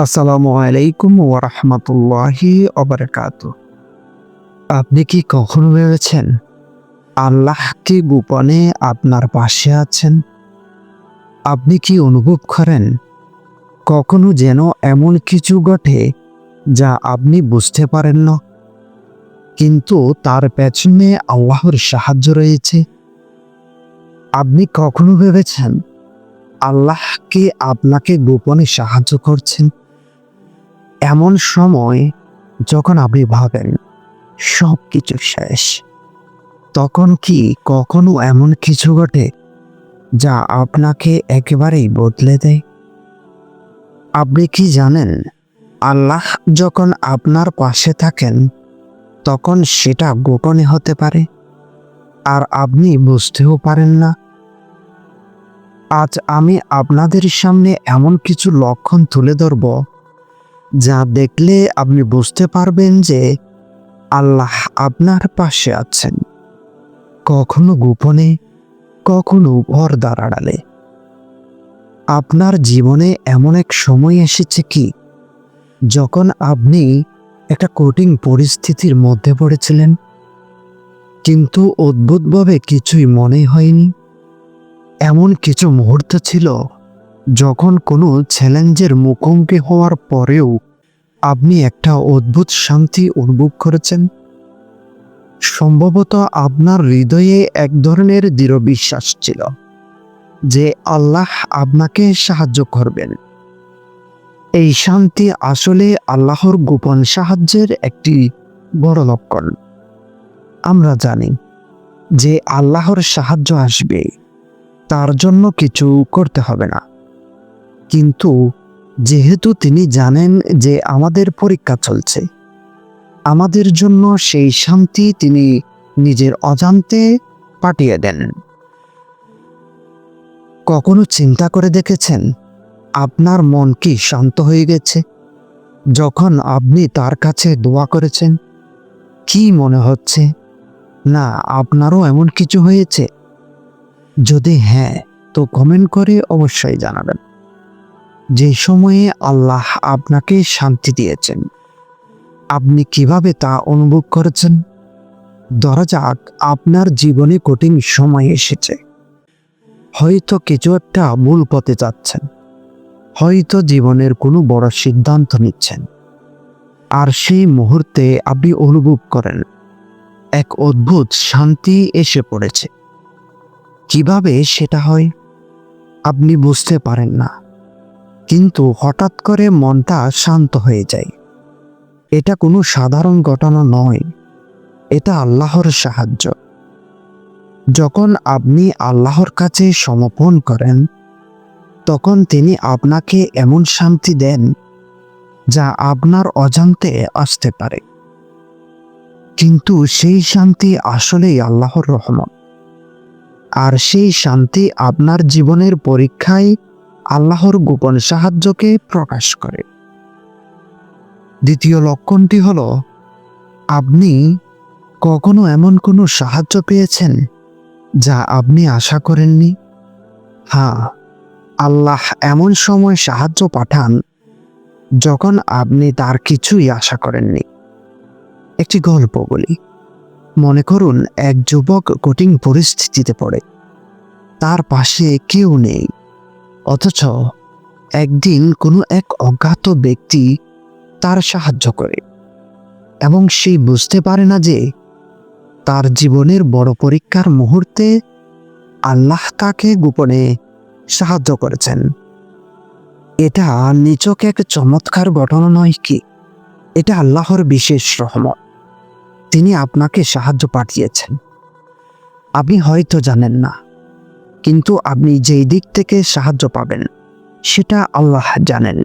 আসসালামু আলাইকুম ওরহমতুল্লাহি অবরাকাত আপনি কি কখনো ভেবেছেন আল্লাহ কি গোপনে আপনার পাশে আছেন? আপনি কি অনুভব করেন কখনো যেন এমন কিছু ঘটে যা আপনি বুঝতে পারেন না? কিন্তু তার পেছনে আল্লাহর সাহায্য রয়েছে। আপনি কখনো ভেবেছেন আল্লাহ কি আপনাকে গোপনে সাহায্য করছেন? এমন সময় যখন আপনি ভাবেন সব কিছু শেষ, তখন কি কখনো এমন কিছু ঘটে যা আপনাকে একেবারেই বদলে দেয়? আপনি কি জানেন, আল্লাহ যখন আপনার পাশে থাকেন, তখন সেটা গোপনে হতে পারে আর আপনি বুঝতেও পারেন না? আজ আমি আপনাদের সামনে এমন কিছু লক্ষণ তুলে ধরব যা দেখলে আপনি বুঝতে পারবেন যে আল্লাহ আপনার পাশে আছেন। কখনো গোপনে, কখনো ঘর দাঁড়ালে। আপনার জীবনে এমন এক সময় এসেছে কি, যখন আপনি একটা কঠিন পরিস্থিতির মধ্যে পড়েছিলেন, কিন্তু অদ্ভুতভাবে কিছুই মনে হয়নি। এমন কিছু মুহূর্ত ছিল যখন কোনো চ্যালেঞ্জের মুখোমুখি হওয়ার পরেও আপনি একটা অদ্ভুত শান্তি অনুভব করেছেন? সম্ভবত আপনার হৃদয়ে এক ধরনের দৃঢ় বিশ্বাস ছিল যে আল্লাহ আপনাকে সাহায্য করবেন। এই শান্তি আসলে আল্লাহর গোপন সাহায্যের একটি বড় লক্ষণ। আমরা জানি যে আল্লাহর সাহায্য আসবে, তার জন্য কিছু করতে হবে না। কিন্তু যেহেতু তিনি জানেন যে আমাদের পরীক্ষা চলছে, আমাদের জন্য সেই শান্তি তিনি নিজের অজান্তে পাঠিয়ে দেন। কখনো চিন্তা করে দেখেছেন, আপনার মন কি শান্ত হয়ে গেছে? যখন আপনি তার কাছে দোয়া করেছেন, কি মনে হচ্ছে? না, আপনারও এমন কিছু হয়েছে? যদি হ্যাঁ তো কমেন্ট করে অবশ্যই জানাবেন। যে সময়ে আল্লাহ আপনাকে শান্তি দিয়েছেন, আপনি কীভাবে তা অনুভব করেছেন? ধরা যাক, আপনার জীবনে কঠিন সময় এসেছে। হয়তো কিছু একটা ভুল পথে যাচ্ছেন। হয়তো জীবনের কোনো বড় সিদ্ধান্ত নিচ্ছেন। আর সেই মুহূর্তে আপনি অনুভব করেন, এক অদ্ভুত শান্তি এসে পড়েছে। কীভাবে সেটা হয়, আপনি বুঝতে পারেন না। কিন্তু হঠাৎ করে মনটা শান্ত হয়ে যায়। এটা কোনো সাধারণ ঘটনা নয়। এটা আল্লাহর সাহায্য। যখন আপনি আল্লাহর কাছে সমর্পণ করেন, তখন তিনি আপনাকে এমন শান্তি দেন যা আপনার অজান্তে আসতে পারে। কিন্তু সেই শান্তি আসলেই আল্লাহর রহমত। আর সেই শান্তি আপনার জীবনের পরীক্ষায় আল্লাহর গোপন সাহায্যকে প্রকাশ করে। দ্বিতীয় লক্ষণটি হল, আপনি কখনো এমন কোনো সাহায্য পেয়েছেন যা আপনি আশা করেননি? হ্যাঁ আল্লাহ এমন সময় সাহায্য পাঠান যখন আপনি তার কিছুই আশা করেননি। একটি গল্প বলি। মনে করুন, এক যুবক কঠিন পরিস্থিতিতে পড়ে। তার পাশে কেউ নেই। অথচ একদিন কোনো এক অজ্ঞাত ব্যক্তি তার সাহায্য করে এবং সেই বুঝতে পারে না যে তার জীবনের বড় পরীক্ষার মুহূর্তে আল্লাহ তাকে গোপনে সাহায্য করেছেন। এটা নিচক এক চমৎকার ঘটনা নয় কি? এটা আল্লাহর বিশেষ রহমত। তিনি আপনাকে সাহায্য পাঠিয়েছেন। আপনি হয়তো জানেন না। কিন্তু আপনি যেই দিক থেকে সাহায্য পাবেন, সেটা আল্লাহ জানেন।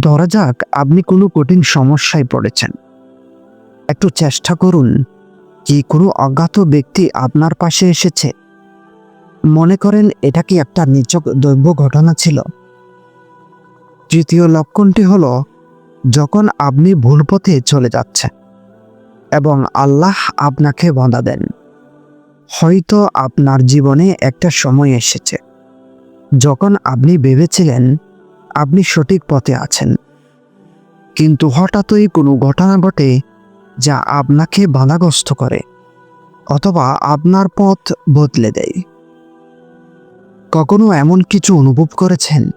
ধরা যাক আপনি কোনো কঠিন সমস্যায় পড়েছেন। একটু চেষ্টা করুন কি কোনো অজ্ঞাত ব্যক্তি আপনার পাশে এসেছে। মনে করেন এটা কি একটা নিচক দৈব ঘটনা ছিল। তৃতীয় লক্ষণটি হলো যখন আপনি ভুল পথে চলে যাচ্ছেন এবং আল্লাহ আপনাকে বাধা দেন। হয়তো আপনার জীবনে একটা সময় এসেছে। যখন আপনি ভেবেছিলেন আপনি সঠিক পথে আছেন। কিন্তু হঠাৎই কোনো ঘটনা ঘটে যা আপনাকে বাধাগ্রস্ত করে অথবা আপনার পথ বদলে দেয়। কখনো এমন কিছু অনুভব করেছেন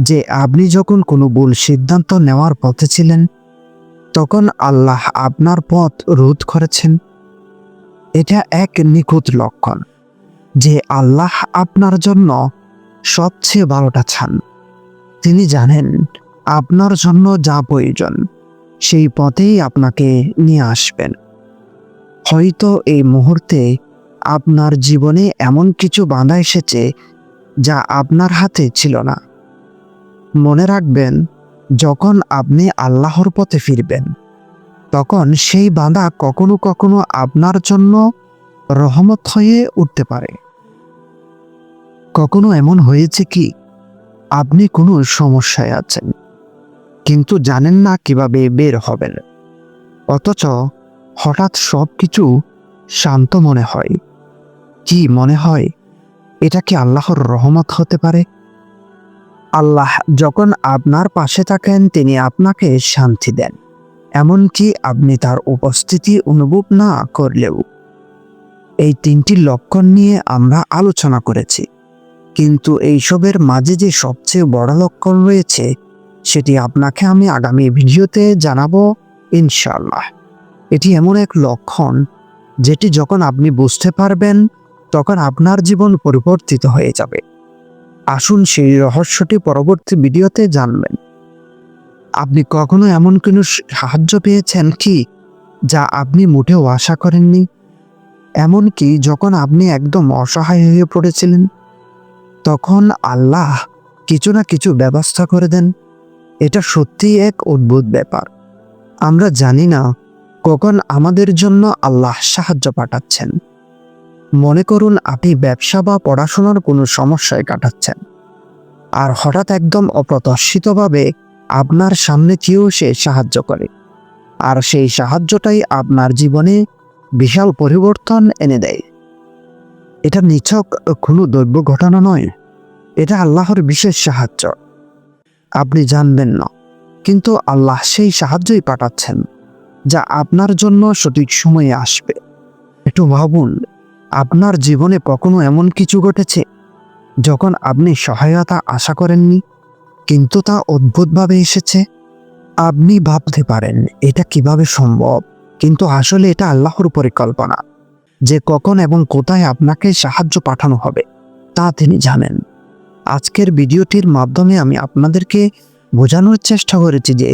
যে আপনি যখন কোনো ভুল সিদ্ধান্ত নেওয়ার পথে ছিলেন, তখন আল্লাহ আপনার পথ রোধ করেছেন? এটা এক নিখুঁত লক্ষণ যে আল্লাহ আপনার জন্য সবচেয়ে ভালোটা চান। তিনি জানেন আপনার জন্য যা প্রয়োজন, সেই পথেই আপনাকে নিয়ে আসবেন। হয়তো এই মুহূর্তে আপনার জীবনে এমন কিছু বাঁধা এসেছে যা আপনার হাতে ছিল না। মনে রাখবেন, যখন আপনি আল্লাহর পথে ফিরবেন তখন সেই বাঁধা কখনো কখনো আপনার জন্য রহমত হয়ে উঠতে পারে। কখনো এমন হয়েছে কি? আপনি কোনো সমস্যায় আছেন, কিন্তু জানেন না কীভাবে বের হবেন। অথচ হঠাৎ সব কিছু শান্ত মনে হয়। কি মনে হয়? এটা কি আল্লাহর রহমত হতে পারে? আল্লাহ যখন আপনার পাশে থাকেন, তিনি আপনাকে শান্তি দেন। এমনকি আপনি তার উপস্থিতি অনুভব না করলেও। এই তিনটি লক্ষণ নিয়ে আমরা আলোচনা করেছি। কিন্তু এইসবের মাঝে যে সবচেয়ে বড় লক্ষণ রয়েছে, সেটি আপনাকে আমি আগামী ভিডিওতে জানাব ইনশাল্লাহ এটি এমন এক লক্ষণ, যেটি যখন আপনি বুঝতে পারবেন, তখন আপনার জীবন পরিবর্তিত হয়ে যাবে। আসুন সেই রহস্যটি পরবর্তী ভিডিওতে জানবেন। আপনি কখনো এমন কোনো সাহায্য পেয়েছেন কি যা আপনি মোটেও আশা করেননি? এমনকি যখন আপনি একদম অসহায় হয়ে পড়েছিলেন? তখন আল্লাহ কিছু না কিছু ব্যবস্থা করে দেন। এটা সত্যিই এক অদ্ভুত ব্যাপার। আমরা জানি না কখন আমাদের জন্য আল্লাহ সাহায্য পাঠাচ্ছেন। মনে করুন আপনি ব্যবসা বা পড়াশোনার কোনো সমস্যায় কাটাচ্ছেন। আর হঠাৎ একদম অপ্রত্যাশিতভাবে আপনার সামনে চেয়েও সে সাহায্য করে। আর সেই সাহায্যটাই আপনার জীবনে বিশাল পরিবর্তন এনে দেয়। এটা নিছক কোনো দৈব্য ঘটনা নয়। এটা আল্লাহর বিশেষ সাহায্য। আপনি জানবেন না, কিন্তু আল্লাহ সেই সাহায্যই পাঠাচ্ছেন, যা আপনার জন্য সঠিক সময়ে আসবে। একটু ভাবুন, আপনার জীবনে কখনো এমন কিছু ঘটেছে, যখন আপনি সহায়তা আশা করেননি? কিন্তু তা অদ্ভুতভাবে এসেছে। আপনি ভাবতে পারেন, এটা কীভাবে সম্ভব? কিন্তু আসলে এটা আল্লাহর পরিকল্পনা। যে কখন এবং কোথায় আপনাকে সাহায্য পাঠানো হবে, তা তিনি জানেন। আজকের ভিডিওটির মাধ্যমে আমি আপনাদেরকে বোঝানোর চেষ্টা করেছি যে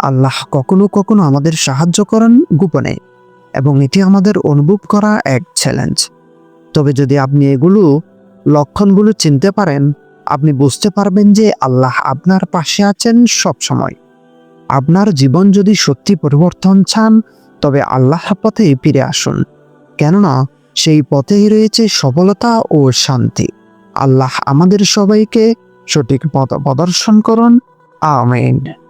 আল্লাহ কখনো কখনো আমাদের সাহায্য করেন গোপনে এবং এটি আমাদের অনুভব করা এক চ্যালেঞ্জ তবে যদি আপনি এগুলো লক্ষণগুলো চিনতে পারেন আপনি বুঝতে পারবেন যে আল্লাহ আপনার পাশে আছেন সব সময় আপনার জীবন যদি সত্যি পরিবর্তন চান, তবে আল্লাহ পথে ফিরে আসুন। কেননা, সেই পথেই রয়েছে সফলতা ও শান্তি। আল্লাহ আমাদের সবাইকে সঠিক পথ প্রদর্শন করুন। আমিন।